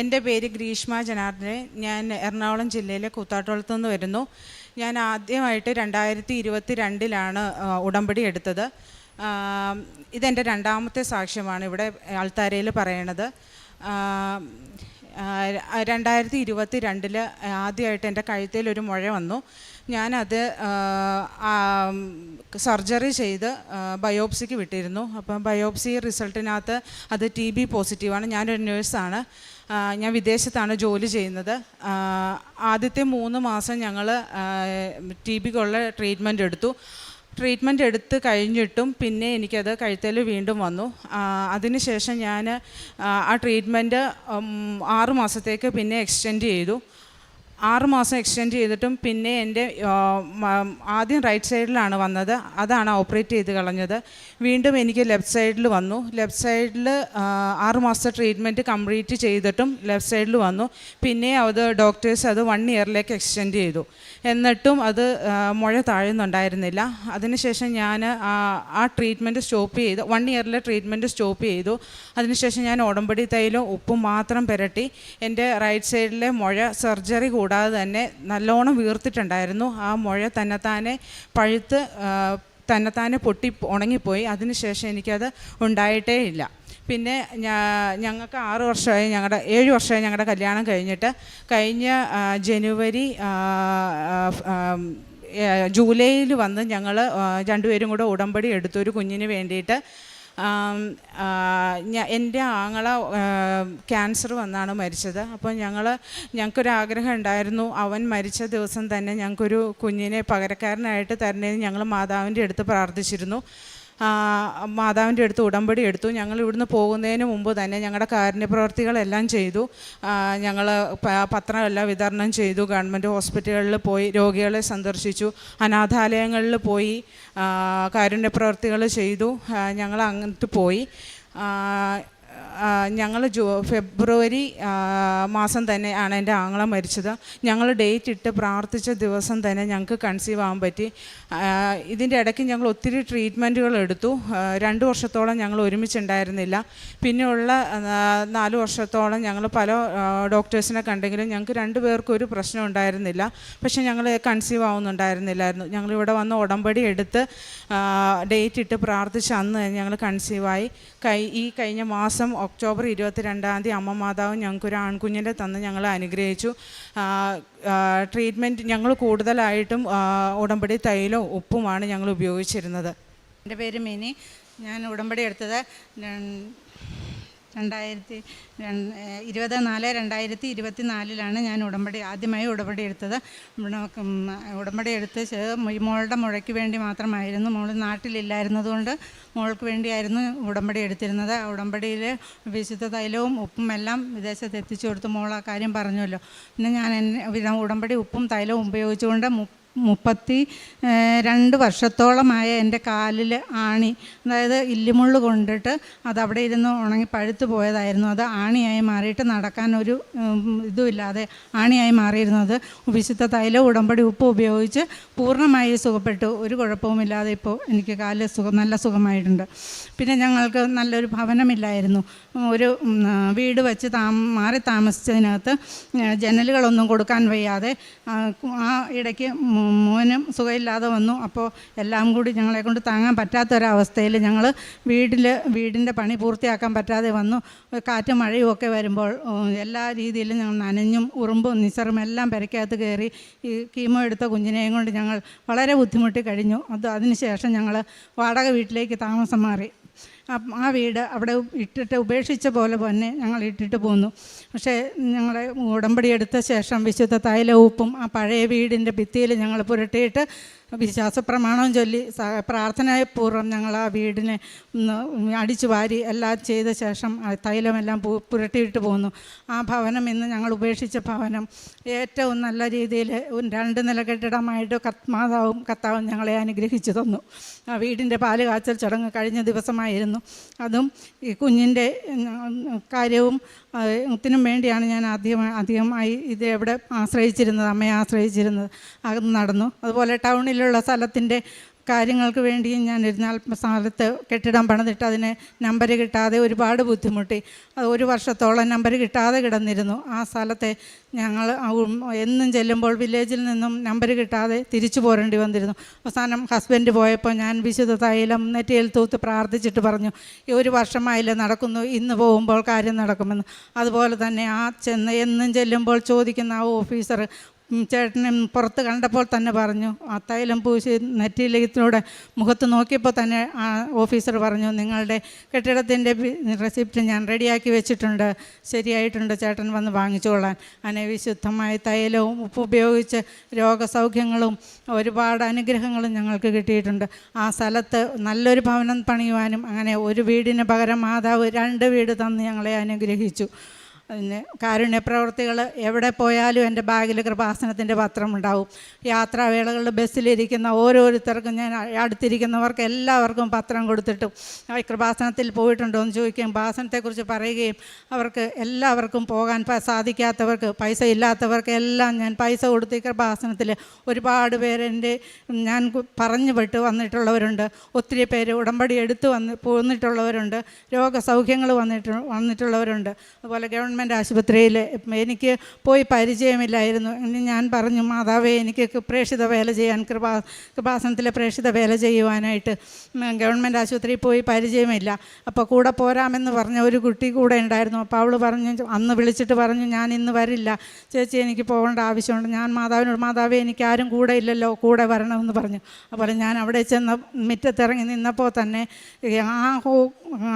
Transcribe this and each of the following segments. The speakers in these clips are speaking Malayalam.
എന്റെ പേര് ഗ്രീഷ്മ ജനാർദ്ദനൻ. ഞാൻ എറണാകുളം ജില്ലയിലെ കൂത്താട്ടോളത്ത് നിന്ന് വരുന്നു. ഞാൻ ആദ്യമായിട്ട് രണ്ടായിരത്തി ഇരുപത്തി രണ്ടിലാണ് ഉടമ്പടി എടുത്തത്. ഇതെന്റെ രണ്ടാമത്തെ സാക്ഷ്യമാണ് ഇവിടെ ആൾത്താരയിൽ പറയണത്. രണ്ടായിരത്തി ഇരുപത്തി രണ്ടിൽ ആദ്യമായിട്ട് എന്റെ കഴുത്തിൽ ഒരു മുഴ വന്നു. ഞാനത് സർജറി ചെയ്ത് ബയോപ്സിക്ക് വിട്ടിരുന്നു. അപ്പം ബയോപ്സി റിസൾട്ടിനകത്ത് അത് ടി ബി പോസിറ്റീവാണ്. ഞാനൊരു നേഴ്സാണ്. ഞാൻ വിദേശത്താണ് ജോലി ചെയ്യുന്നത്. ആദ്യത്തെ മൂന്ന് മാസം ഞങ്ങൾ ടി ബിക്കുള്ള ട്രീറ്റ്മെന്റ് എടുത്തു. ട്രീറ്റ്മെന്റ് എടുത്ത് കഴിഞ്ഞിട്ടും പിന്നെ എനിക്കത് കഴുത്തിൽ വീണ്ടും വന്നു. അതിനുശേഷം ഞാൻ ആ ട്രീറ്റ്മെന്റ് ആറ് മാസത്തേക്ക് പിന്നെ എക്സ്റ്റെൻഡ് ചെയ്തു. ആറ് മാസം എക്സ്റ്റെൻഡ് ചെയ്തിട്ടും പിന്നെ എന്റെ ആദ്യം റൈറ്റ് സൈഡിലാണ് വന്നത്. അതാണ് ഓപ്പറേറ്റ് ചെയ്ത് കളഞ്ഞത്. വീണ്ടും എനിക്ക് ലെഫ്റ്റ് സൈഡിൽ വന്നു. ലെഫ്റ്റ് സൈഡിൽ ആറുമാസത്തെ ട്രീറ്റ്മെന്റ് കംപ്ലീറ്റ് ചെയ്തിട്ടും ലെഫ്റ്റ് സൈഡിൽ വന്നു. പിന്നെ അത് ഡോക്ടേഴ്സ് അത് വൺ ഇയറിലേക്ക് എക്സ്റ്റെൻഡ് ചെയ്തു. എന്നിട്ടും അത് മുഴ താഴുന്നുണ്ടായിരുന്നില്ല. അതിനുശേഷം ഞാൻ ആ ട്രീറ്റ്മെന്റ് സ്റ്റോപ്പ് ചെയ്തു. വൺ ഇയറിലെ ട്രീറ്റ്മെന്റ് സ്റ്റോപ്പ് ചെയ്തു. അതിനുശേഷം ഞാൻ ഉടമ്പടി തൈലും ഉപ്പും മാത്രം പുരട്ടി. എന്റെ റൈറ്റ് സൈഡിലെ മുഴ സർജറി കൂടാതെ തന്നെ നല്ലോണം വീർത്തിട്ടുണ്ടായിരുന്നു. ആ മുഴ തന്നെത്താനെ പഴുത്ത് തന്നെ തന്നെത്താനെ പൊട്ടി ഉണങ്ങിപ്പോയി. അതിനുശേഷം എനിക്കത് ഉണ്ടായിട്ടേ ഇല്ല. പിന്നെ ഞങ്ങൾക്ക് ആറ് വർഷമായി ഞങ്ങളുടെ ഏഴ് വർഷമായി ഞങ്ങളുടെ കല്യാണം കഴിഞ്ഞിട്ട് കഴിഞ്ഞ ജനുവരി ജൂലൈയിൽ വന്ന് ഞങ്ങൾ രണ്ടുപേരും കൂടെ ഉടമ്പടി എടുത്തൊരു കുഞ്ഞിന് വേണ്ടിയിട്ട് എന്റെ ആങ്ങള ക്യാൻസർ വന്നാണ് മരിച്ചത്. അപ്പോൾ ഞങ്ങൾ ഞങ്ങൾക്കൊരു ആഗ്രഹം ഉണ്ടായിരുന്നു. അവൻ മരിച്ച ദിവസം തന്നെ ഞങ്ങൾക്കൊരു കുഞ്ഞിനെ പകരക്കാരനായിട്ട് തരണേന്ന് ഞങ്ങൾ മാതാവിന്റെ അടുത്ത് പ്രാർത്ഥിച്ചിരുന്നു. മാതാവിന്റെ അടുത്ത് ഉടമ്പടി എടുത്തു. ഞങ്ങൾ ഇവിടുന്ന് പോകുന്നതിന് മുമ്പ് തന്നെ ഞങ്ങളുടെ കാരുണ്യ പ്രവർത്തികളെല്ലാം ചെയ്തു. ഞങ്ങൾ പത്രമെല്ലാം വിതരണം ചെയ്തു. ഗവൺമെന്റ് ഹോസ്പിറ്റലുകളിൽ പോയി രോഗികളെ സന്ദർശിച്ചു. അനാഥാലയങ്ങളിൽ പോയി കാരുണ്യപ്രവർത്തികൾ കാരുണ്യ പ്രവർത്തികൾ ചെയ്തു. ഞങ്ങൾ അങ്ങോട്ട് പോയി. ഞങ്ങൾ ജൂ ഫെബ്രുവരി മാസം തന്നെ ആണ് എന്റെ ആങ്ങള മരിച്ചത്. ഞങ്ങൾ ഡേറ്റ് ഇട്ട് പ്രാർത്ഥിച്ച ദിവസം തന്നെ ഞങ്ങൾക്ക് കൺസീവ് ആകാൻ പറ്റി. ഇതിന്റെ ഇടയ്ക്ക് ഞങ്ങൾ ഒത്തിരി ട്രീറ്റ്മെന്റുകൾ എടുത്തു. രണ്ട് വർഷത്തോളം ഞങ്ങൾ ഒരുമിച്ചുണ്ടായിരുന്നില്ല. പിന്നെയുള്ള നാല് വർഷത്തോളം ഞങ്ങൾ പല ഡോക്ടേഴ്സിനെ കണ്ടെങ്കിലും ഞങ്ങൾക്ക് രണ്ട് പേർക്കും ഒരു പ്രശ്നം ഉണ്ടായിരുന്നില്ല. പക്ഷേ ഞങ്ങൾ കൺസീവ് ആവുന്നുണ്ടായിരുന്നില്ലായിരുന്നു. ഞങ്ങളിവിടെ വന്ന് ഉടമ്പടി എടുത്ത് ഡേറ്റ് ഇട്ട് പ്രാർത്ഥിച്ച് അന്ന് ഞങ്ങൾ കൺസീവായി കൈ ഈ കഴിഞ്ഞ മാസം ഒക്ടോബർ ഇരുപത്തി രണ്ടാം തീയതി അമ്മ മാതാവ് ഞങ്ങൾക്കൊരു ആൺകുഞ്ഞിനെ തന്ന് ഞങ്ങളെ അനുഗ്രഹിച്ചു. ട്രീറ്റ്മെന്റ് ഞങ്ങൾ കൂടുതലായിട്ടും ഉടമ്പടി തൈലവും ഉപ്പുമാണ് ഞങ്ങൾ ഉപയോഗിച്ചിരുന്നത്. എന്റെ പേര് മിനി. ഞാൻ ഉടമ്പടി എടുത്തത് രണ്ടായിരത്തി ഇരുപത് നാല് രണ്ടായിരത്തി ഇരുപത്തി നാലിലാണ് ഞാൻ ഉടമ്പടി ആദ്യമായി ഉടമ്പടി എടുത്തത്. ഉടമ്പടി എടുത്ത് മോളുടെ മുഴയ്ക്ക് വേണ്ടി മാത്രമായിരുന്നു. മോൾ നാട്ടിലില്ലായിരുന്നതുകൊണ്ട് മോൾക്ക് വേണ്ടിയായിരുന്നു ഉടമ്പടി എടുത്തിരുന്നത്. ഉടമ്പടിയിൽ വിശുദ്ധ തൈലവും ഉപ്പും എല്ലാം വിദേശത്ത് എത്തിച്ചു കൊടുത്ത് മോൾ ആ കാര്യം പറഞ്ഞല്ലോ പിന്നെ ഞാൻ ഉടമ്പടി ഉപ്പും തൈലവും ഉപയോഗിച്ചുകൊണ്ട് മുപ്പത്തി രണ്ട് വർഷത്തോളമായ എന്റെ കാലിൽ ആണി അതായത് ഇല്ലിമുള്ള് കൊണ്ടിട്ട് അത് അവിടെ ഇരുന്ന് ഉണങ്ങി പഴുത്ത് പോയതായിരുന്നു. അത് ആണിയായി മാറിയിട്ട് നടക്കാൻ ഒരു ഇതുമില്ലാതെ ആണിയായി മാറിയിരുന്നത്. വിശുദ്ധ തൈല ഉടമ്പടി ഉപ്പ് ഉപയോഗിച്ച് പൂർണമായി സുഖപ്പെട്ടു. ഒരു കുഴപ്പവുമില്ലാതെ ഇപ്പോൾ എനിക്ക് കാലിൽ സുഖം നല്ല സുഖമായിട്ടുണ്ട്. പിന്നെ ഞങ്ങൾക്ക് നല്ലൊരു ഭവനമില്ലായിരുന്നു. ഒരു വീട് വെച്ച് താ മാറി താമസിച്ചതിനകത്ത് ജനലുകളൊന്നും കൊടുക്കാൻ വയ്യാതെ ആ, ഇടയ്ക്ക് മോനും സുഖമില്ലാതെ വന്നു. അപ്പോൾ എല്ലാം കൂടി ഞങ്ങളെ കൊണ്ട് താങ്ങാൻ പറ്റാത്തൊരവസ്ഥയിൽ ഞങ്ങൾ വീട്ടിൽ വീടിന്റെ പണി പൂർത്തിയാക്കാൻ പറ്റാതെ വന്നു. കാറ്റും മഴയും ഒക്കെ വരുമ്പോൾ എല്ലാ രീതിയിലും ഞങ്ങൾ നനഞ്ഞും ഉറുമ്പും നിസറും എല്ലാം പെരക്കകത്ത് കയറി ഈ കീമോ എടുത്ത കുഞ്ഞിനെയും കൊണ്ട് ഞങ്ങൾ വളരെ ബുദ്ധിമുട്ടി കഴിഞ്ഞു. അത് അതിനുശേഷം ഞങ്ങൾ വാടക വീട്ടിലേക്ക് താമസം മാറി. ആ- വീട് അവിടെ ഇട്ടിട്ട് ഉപേക്ഷിച്ച പോലെ തന്നെ ഞങ്ങൾ ഇട്ടിട്ട് പോന്നു. പക്ഷേ ഞങ്ങളെ ഉടമ്പടി എടുത്ത ശേഷം വിശുദ്ധ തൈല ഉപ്പും ആ പഴയ വീടിന്റെ ഭിത്തിയിൽ ഞങ്ങൾ പുരട്ടിയിട്ട് വിശ്വാസ പ്രമാണം ചൊല്ലി പ്രാർത്ഥനാപൂർവം ഞങ്ങൾ ആ വീടിനെ ഒന്ന് അടിച്ചു വാരി എല്ലാം ചെയ്ത ശേഷം തൈലമെല്ലാം പു പുരട്ടിയിട്ട് പോന്നു. ആ ഭവനം ഇന്ന് ഞങ്ങൾ ഉപേക്ഷിച്ച ഭവനം. ഏറ്റവും നല്ല രീതിയിൽ രണ്ട് നില കെട്ടിടമായിട്ട് കത്മാതാവും കത്താവും ഞങ്ങളെ അനുഗ്രഹിച്ചു തന്നു. ആ വീടിന്റെ പാൽ കാച്ചൽ ചടങ്ങ് കഴിഞ്ഞ ദിവസമായിരുന്നു. അതും ഈ കുഞ്ഞിന്റെ കാര്യവും ത്തിനും വേണ്ടിയാണ് ഞാൻ ആദ്യമായി അധികമായി ഇത് എവിടെ ആശ്രയിച്ചിരുന്നത് അമ്മയെ ആശ്രയിച്ചിരുന്നത്. അത് നടന്നു. അതുപോലെ ടൗണിലുള്ള സ്ഥലത്തിന്റെ കാര്യങ്ങൾക്ക് വേണ്ടിയും ഞാൻ ഇരുന്നാൽ സ്ഥലത്ത് കെട്ടിടം പണിതിട്ട് അതിന് നമ്പർ കിട്ടാതെ ഒരുപാട് ബുദ്ധിമുട്ടി. അത് ഒരു വർഷത്തോളം നമ്പർ കിട്ടാതെ കിടന്നിരുന്നു. ആ സ്ഥലത്തെ ഞങ്ങൾ എന്നും ചെല്ലുമ്പോൾ വില്ലേജിൽ നിന്നും നമ്പർ കിട്ടാതെ തിരിച്ചു പോരേണ്ടി വന്നിരുന്നു. അവസാനം ഹസ്ബൻഡ് പോയപ്പോൾ ഞാൻ വിശുദ്ധ തൈലം നെറ്റിയിൽ തൂത്ത് പ്രാർത്ഥിച്ചിട്ട് പറഞ്ഞു ഈ ഒരു വർഷമായില്ലേ നടക്കുന്നു ഇന്ന് പോകുമ്പോൾ കാര്യം നടക്കുമെന്ന്. അതുപോലെ തന്നെ ആ ചെന്ന് എന്നും ചെല്ലുമ്പോൾ ചോദിക്കുന്ന ആ ഓഫീസർ ചേട്ടനെ പുറത്ത് കണ്ടപ്പോൾ തന്നെ പറഞ്ഞു ആ തൈലം പൂശി നെറ്റിയിലൂടെ മുഖത്ത് നോക്കിയപ്പോൾ തന്നെ ആ ഓഫീസർ പറഞ്ഞു നിങ്ങളുടെ കെട്ടിടത്തിന്റെ റെസിപ്റ്റ് ഞാൻ റെഡിയാക്കി വെച്ചിട്ടുണ്ട് ശരിയായിട്ടുണ്ട് ചേട്ടൻ വന്ന് വാങ്ങിച്ചുകൊള്ളാൻ അങ്ങനെ വിശുദ്ധമായ തൈലവും ഉപ്പ് ഉപയോഗിച്ച് രോഗസൗഖ്യങ്ങളും ഒരുപാട് അനുഗ്രഹങ്ങളും ഞങ്ങൾക്ക് കിട്ടിയിട്ടുണ്ട്. ആ സ്ഥലത്ത് നല്ലൊരു ഭവനം പണിയുവാനും അങ്ങനെ ഒരു വീടിന് പകരം മാതാവ് രണ്ട് വീട് തന്ന് ഞങ്ങളെ അനുഗ്രഹിച്ചു. പിന്നെ കാരുണ്യ പ്രവർത്തികൾ എവിടെ പോയാലും എന്റെ ബാഗിൽ കൃപാസനത്തിന്റെ പത്രം ഉണ്ടാവും യാത്രാവേളകളിൽ ബസ്സിലിരിക്കുന്ന ഓരോരുത്തർക്കും ഞാൻ അടുത്തിരിക്കുന്നവർക്ക് എല്ലാവർക്കും പത്രം കൊടുത്തിട്ടും കൃപാസനത്തിൽ പോയിട്ടുണ്ടോ എന്ന് ചോദിക്കുകയും ഭാസനത്തെക്കുറിച്ച് പറയുകയും അവർക്ക് എല്ലാവർക്കും പോകാൻ സാധിക്കാത്തവർക്ക് പൈസ ഇല്ലാത്തവർക്ക് എല്ലാം ഞാൻ പൈസ കൊടുത്ത് കൃപാസനത്തിൽ ഒരുപാട് പേരെന്റെ ഞാൻ പറഞ്ഞു വിട്ട് വന്നിട്ടുള്ളവരുണ്ട്. ഒത്തിരി പേര് ഉടമ്പടി എടുത്ത് വന്ന് പോന്നിട്ടുള്ളവരുണ്ട്. രോഗസൗഖ്യങ്ങൾ വന്നിട്ട് വന്നിട്ടുള്ളവരുണ്ട്. അതുപോലെ ഗവൺമെന്റ് ആശുപത്രിയിൽ എനിക്ക് പോയി പരിചയമില്ലായിരുന്നു. ഞാൻ പറഞ്ഞു മാതാവേ എനിക്ക് പ്രേക്ഷിത വേല ചെയ്യാൻ കൃപാ കൃപാസനത്തിലെ പ്രേക്ഷിത വേല ചെയ്യുവാനായിട്ട് ഗവൺമെന്റ് ആശുപത്രിയിൽ പോയി പരിചയമില്ല. അപ്പോൾ കൂടെ പോരാമെന്ന് പറഞ്ഞ ഒരു കുട്ടി കൂടെ ഉണ്ടായിരുന്നു. അപ്പോൾ അവൾ പറഞ്ഞു അന്ന് വിളിച്ചിട്ട് പറഞ്ഞു ഞാൻ ഇന്ന് വരില്ല. ചേച്ചി എനിക്ക് പോകേണ്ട ആവശ്യമുണ്ട്. ഞാൻ മാതാവിനോട് മാതാവേ എനിക്ക് ആരും കൂടെ ഇല്ലല്ലോ കൂടെ വരണമെന്ന് പറഞ്ഞു. അപ്പോൾ ഞാൻ അവിടെ ചെന്ന് മുറ്റത്തിറങ്ങി നിന്നപ്പോൾ തന്നെ ആ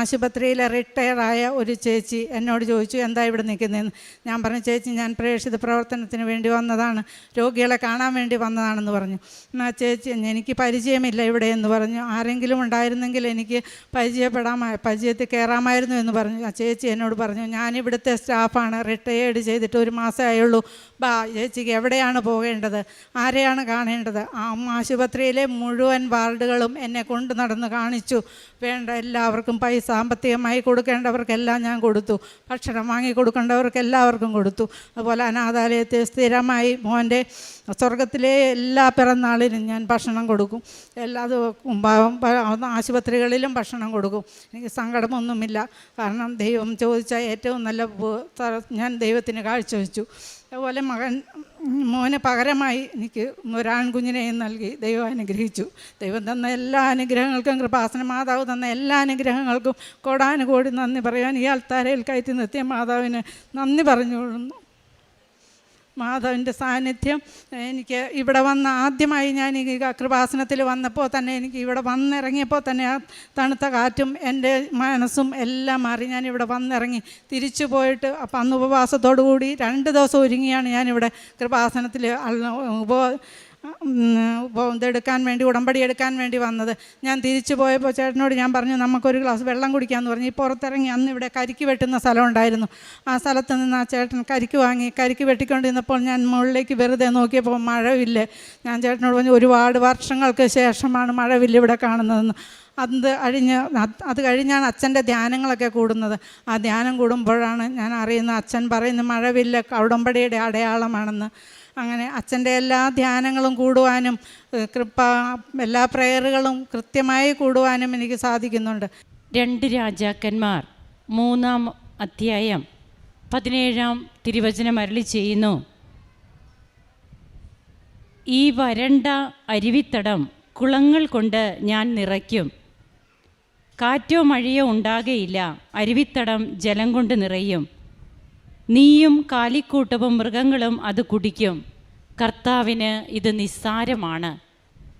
ആശുപത്രിയിലെ റിട്ടയർഡായ ഒരു ചേച്ചി എന്നോട് ചോദിച്ചു എന്താ ഇവിടെ നിൽക്കുന്നതെന്ന് ഞാൻ പറഞ്ഞു ചേച്ചി ഞാൻ പ്രേക്ഷിത പ്രവർത്തനത്തിന് വേണ്ടി വന്നതാണ്. രോഗികളെ കാണാൻ വേണ്ടി വന്നതാണെന്ന് പറഞ്ഞു. എന്നാ ചേച്ചി എനിക്ക് പരിചയമില്ല ഇവിടെ എന്ന് പറഞ്ഞു. ആരെങ്കിലും ഉണ്ടായിരുന്നെങ്കിൽ എനിക്ക് പരിചയപ്പെടാമായി പരിചയത്തിൽ കയറാമായിരുന്നു എന്ന് പറഞ്ഞു. ആ ചേച്ചി എന്നോട് പറഞ്ഞു ഞാനിവിടുത്തെ സ്റ്റാഫാണ് റിട്ടയേർഡ് ചെയ്തിട്ട് ഒരു മാസമേ ആയുള്ളൂ. ബാ ചേച്ചിക്ക് എവിടെയാണ് പോകേണ്ടത്? ആരെയാണ് കാണേണ്ടത്? ആ ആശുപത്രിയിലെ മുഴുവൻ വാർഡുകളും എന്നെ കൊണ്ടു നടന്ന് കാണിച്ചു. വേണ്ട എല്ലാവർക്കും പൈസ സാമ്പത്തികമായി കൊടുക്കേണ്ടവർക്കെല്ലാം ഞാൻ കൊടുത്തു. ഭക്ഷണം വാങ്ങി കൊടുക്കേണ്ടവർക്ക് എല്ലാവർക്കും കൊടുത്തു. അതുപോലെ അനാഥാലയത്തിൽ സ്ഥിരമായി മോന്റെ സ്വർഗത്തിലെ എല്ലാ പിറന്നാളിനും ഞാൻ ഭക്ഷണം കൊടുക്കും. എല്ലാ ആശുപത്രികളിലും ഭക്ഷണം കൊടുക്കും. എനിക്ക് സങ്കടമൊന്നുമില്ല. കാരണം ദൈവം ചോദിച്ച ഏറ്റവും നല്ല ഞാൻ ദൈവത്തിന് കാഴ്ചവെച്ചു. അതുപോലെ മകൻ മോന് പകരമായി എനിക്ക് ഒരാൺകുഞ്ഞിനെയും നൽകി ദൈവം അനുഗ്രഹിച്ചു. ദൈവം തന്ന എല്ലാ അനുഗ്രഹങ്ങൾക്കും കൃപാസന മാതാവ് തന്ന എല്ലാ അനുഗ്രഹങ്ങൾക്കും കോടാനുകോടി നന്ദി പറയാൻ ഈ അൽത്താരയിൽ കയറ്റി നിർത്തിയ മാതാവിന് നന്ദി പറഞ്ഞുകൊള്ളുന്നു. മാധവന്റെ സാന്നിധ്യം എനിക്ക് ഇവിടെ വന്ന ആദ്യമായി ഞാൻ ഈ കൃപാസനത്തിൽ വന്നപ്പോൾ തന്നെ എനിക്ക് ഇവിടെ വന്നിറങ്ങിയപ്പോൾ തന്നെ ആ തണുത്ത കാറ്റും എന്റെ മനസ്സും എല്ലാം മാറി ഞാൻ ഇവിടെ വന്നിറങ്ങി തിരിച്ചു പോയിട്ട് അപ്പം അന്ന് ഉപവാസത്തോടു കൂടി രണ്ട് ദിവസം ഒരുങ്ങിയാണ് ഞാനിവിടെ കൃപാസനത്തിൽ ഉപ ഇതെടുക്കാൻ വേണ്ടി ഉടമ്പടി എടുക്കാൻ വേണ്ടി വന്നത്. ഞാൻ തിരിച്ചു പോയപ്പോൾ ചേട്ടനോട് ഞാൻ പറഞ്ഞു നമുക്കൊരു ഗ്ലാസ് വെള്ളം കുടിക്കാമെന്ന് പറഞ്ഞു. ഈ പുറത്തിറങ്ങി അന്ന് ഇവിടെ കരിക്ക് വെട്ടുന്ന സ്ഥലം ഉണ്ടായിരുന്നു. ആ സ്ഥലത്ത് നിന്ന് ആ ചേട്ടൻ കരിക്ക് വാങ്ങി കരിക്ക് വെട്ടിക്കൊണ്ടിരുന്നപ്പോൾ ഞാൻ മുകളിലേക്ക് വെറുതെ നോക്കിയപ്പോൾ മഴവില്ല്. ഞാൻ ചേട്ടനോട് പറഞ്ഞു ഒരുപാട് വർഷങ്ങൾക്ക് ശേഷമാണ് മഴവില്ല് ഇവിടെ കാണുന്നതെന്ന്. അത് അഴിഞ്ഞ് അത് കഴിഞ്ഞാണ് അച്ഛന്റെ ധ്യാനങ്ങളൊക്കെ കൂടുന്നത്. ആ ധ്യാനം കൂടുമ്പോഴാണ് ഞാൻ അറിയുന്നത് അച്ഛൻ പറയുന്ന മഴവില്ല് ഉടമ്പടിയുടെ അടയാളമാണെന്ന്. അങ്ങനെ അച്ഛന്റെ എല്ലാ ധ്യാനങ്ങളും കൂടുവാനും കൃപ എല്ലാ പ്രയറുകളും കൃത്യമായി കൂടുവാനും എനിക്ക് സാധിക്കുന്നുണ്ട്. രണ്ട് രാജാക്കന്മാർ മൂന്നാം അധ്യായം പതിനേഴാം തിരുവചനം അരളി ചെയ്യുന്നു. ഈ വരണ്ട അരുവിത്തടം കുളങ്ങൾ കൊണ്ട് ഞാൻ നിറയ്ക്കും. കാറ്റോ മഴയോ ഉണ്ടാകയില്ല അരുവിത്തടം ജലം കൊണ്ട് നിറയും. നീയും കാലിക്കൂട്ടവും മൃഗങ്ങളും അത് കുടിക്കും. കർത്താവിന് ഇത് നിസ്സാരമാണ്.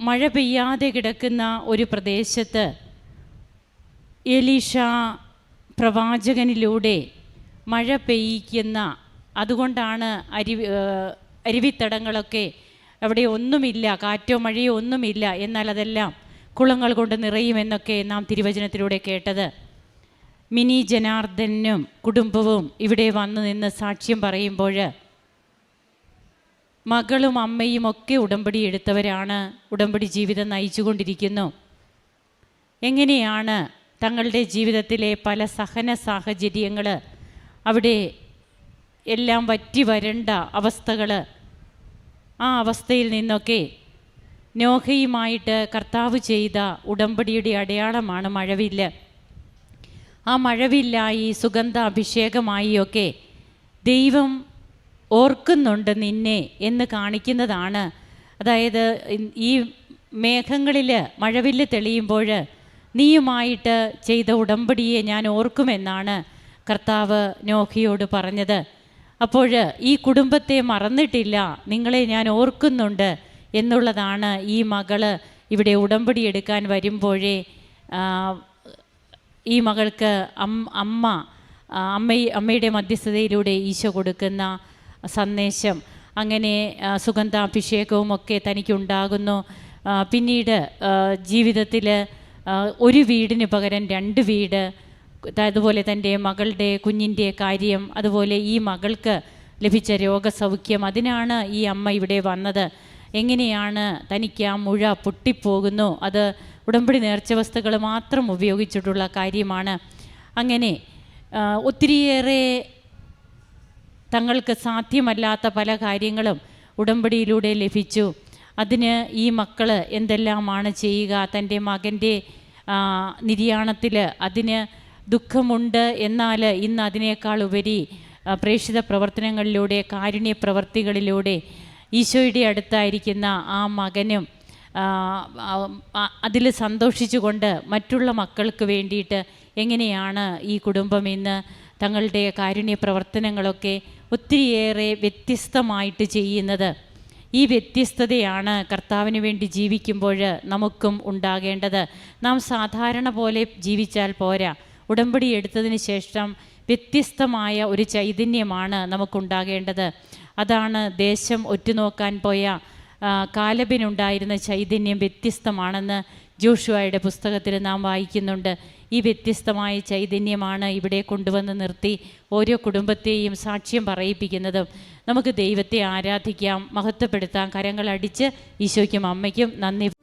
മഴ പെയ്യാതെ കിടക്കുന്ന ഒരു പ്രദേശത്ത് എലീഷ പ്രവാചകനിലൂടെ മഴ പെയ്യിക്കുന്ന അതുകൊണ്ടാണ് അരുവി അരുവിത്തടങ്ങളൊക്കെ അവിടെ ഒന്നുമില്ല കാറ്റോ മഴയോ ഒന്നുമില്ല എന്നാൽ അതെല്ലാം കുളങ്ങൾ കൊണ്ട് നിറയുമെന്നൊക്കെ നാം തിരുവചനത്തിലൂടെ കേട്ടത്. മിനി ജനാർദ്ദനും കുടുംബവും ഇവിടെ വന്നു നിന്ന് സാക്ഷ്യം പറയുമ്പോൾ മകളും അമ്മയും ഒക്കെ ഉടമ്പടി എടുത്തവരാണ് ഉടമ്പടി ജീവിതം നയിച്ചുകൊണ്ടിരിക്കുന്നു. എങ്ങനെയാണ് തങ്ങളുടെ ജീവിതത്തിലെ പല സഹന സാഹചര്യങ്ങൾ അവിടെ എല്ലാം വറ്റി വരണ്ട അവസ്ഥകൾ ആ അവസ്ഥയിൽ നിന്നൊക്കെ നോഹയുമായിട്ട് കർത്താവ് ചെയ്ത ഉടമ്പടിയുടെ അടയാളമാണ് മഴവില്ല്. ആ മഴവില്ലായി സുഗന്ധ അഭിഷേകമായി ഒക്കെ ദൈവം ഓർക്കുന്നുണ്ട് നിന്നെ എന്ന് കാണിക്കുന്നതാണ്. അതായത് ഈ മേഘങ്ങളിൽ മഴവില്ല് തെളിയുമ്പോൾ നീയുമായിട്ട് ചെയ്ത ഉടമ്പടിയെ ഞാൻ ഓർക്കുമെന്നാണ് കർത്താവ് നോഹിയോട് പറഞ്ഞത്. അപ്പോൾ ഈ കുടുംബത്തെ മറന്നിട്ടില്ല നിങ്ങളെ ഞാൻ ഓർക്കുന്നുണ്ട് എന്നുള്ളതാണ് ഈ മകൾ ഇവിടെ ഉടമ്പടി എടുക്കാൻ വരുമ്പോഴേ ഈ മകൾക്ക് അമ്മ അമ്മ അമ്മയുടെ മധ്യസ്ഥതയിലൂടെ ഈശോ കൊടുക്കുന്ന സന്ദേശം അങ്ങനെ സുഗന്ധാഭിഷേകവും ഒക്കെ തനിക്കുണ്ടാകുന്നു. പിന്നീട് ജീവിതത്തിൽ ഒരു വീടിന് പകരം രണ്ട് വീട് അതുപോലെ തന്റെ മകളുടെ കുഞ്ഞിന്റെ കാര്യം അതുപോലെ ഈ മകൾക്ക് ലഭിച്ച രോഗസൗഖ്യം അതിനാണ് ഈ അമ്മ ഇവിടെ വന്നത്. എങ്ങനെയാണ് തനിക്ക് ആ മുഴ പൊട്ടിപ്പോകുന്നു? അത് ഉടമ്പടി നേർച്ച വസ്തുക്കൾ മാത്രം ഉപയോഗിച്ചിട്ടുള്ള കാര്യമാണ്. അങ്ങനെ ഒത്തിരിയേറെ തങ്ങൾക്ക് സാധ്യമല്ലാത്ത പല കാര്യങ്ങളും ഉടമ്പടിയിലൂടെ ലഭിച്ചു. അതിന് ഈ മക്കൾ എന്തെല്ലാമാണ് ചെയ്യുക തന്റെ മകന്റെ നിര്യാണത്തിൽ അതിന് ദുഃഖമുണ്ട് എന്നാൽ ഇന്ന് അതിനേക്കാൾ ഉപരി പ്രേക്ഷിത പ്രവർത്തനങ്ങളിലൂടെ കാരുണ്യ പ്രവർത്തികളിലൂടെ ഈശോയുടെ അടുത്തായിരിക്കുന്ന ആ മകനും അതിൽ സന്തോഷിച്ചുകൊണ്ട് മറ്റുള്ള മക്കൾക്ക് വേണ്ടിയിട്ട് എങ്ങനെയാണ് ഈ കുടുംബം ഇന്ന് തങ്ങളുടെ കാരുണ്യ പ്രവർത്തനങ്ങളൊക്കെ ഒത്തിരിയേറെ വ്യത്യസ്തമായിട്ട് ചെയ്യുന്നത്? ഈ വ്യത്യസ്തതയാണ് കർത്താവിന് വേണ്ടി ജീവിക്കുമ്പോൾ നമുക്കും ഉണ്ടാകേണ്ടത്. നാം സാധാരണ പോലെ ജീവിച്ചാൽ പോരാ. ഉടമ്പടി എടുത്തതിന് ശേഷം വ്യത്യസ്തമായ ഒരു ചൈതന്യമാണ് നമുക്കുണ്ടാകേണ്ടത്. അതാണ് ദേശം ഒറ്റുനോക്കാൻ പോയ കാലബിനുണ്ടായിരുന്ന ചൈതന്യം വ്യത്യസ്തമാണെന്ന് ജോഷുവയുടെ പുസ്തകത്തിൽ നാം വായിക്കുന്നുണ്ട്. ഈ വ്യത്യസ്തമായ ചൈതന്യമാണ് ഇവിടെ കൊണ്ടുവന്ന് നിർത്തി ഓരോ കുടുംബത്തെയും സാക്ഷ്യം പറയിപ്പിക്കുന്നതും. നമുക്ക് ദൈവത്തെ ആരാധിക്കാം മഹത്വപ്പെടുത്താം കരങ്ങളടിച്ച് ഈശോയ്ക്കും അമ്മയ്ക്കും നന്ദി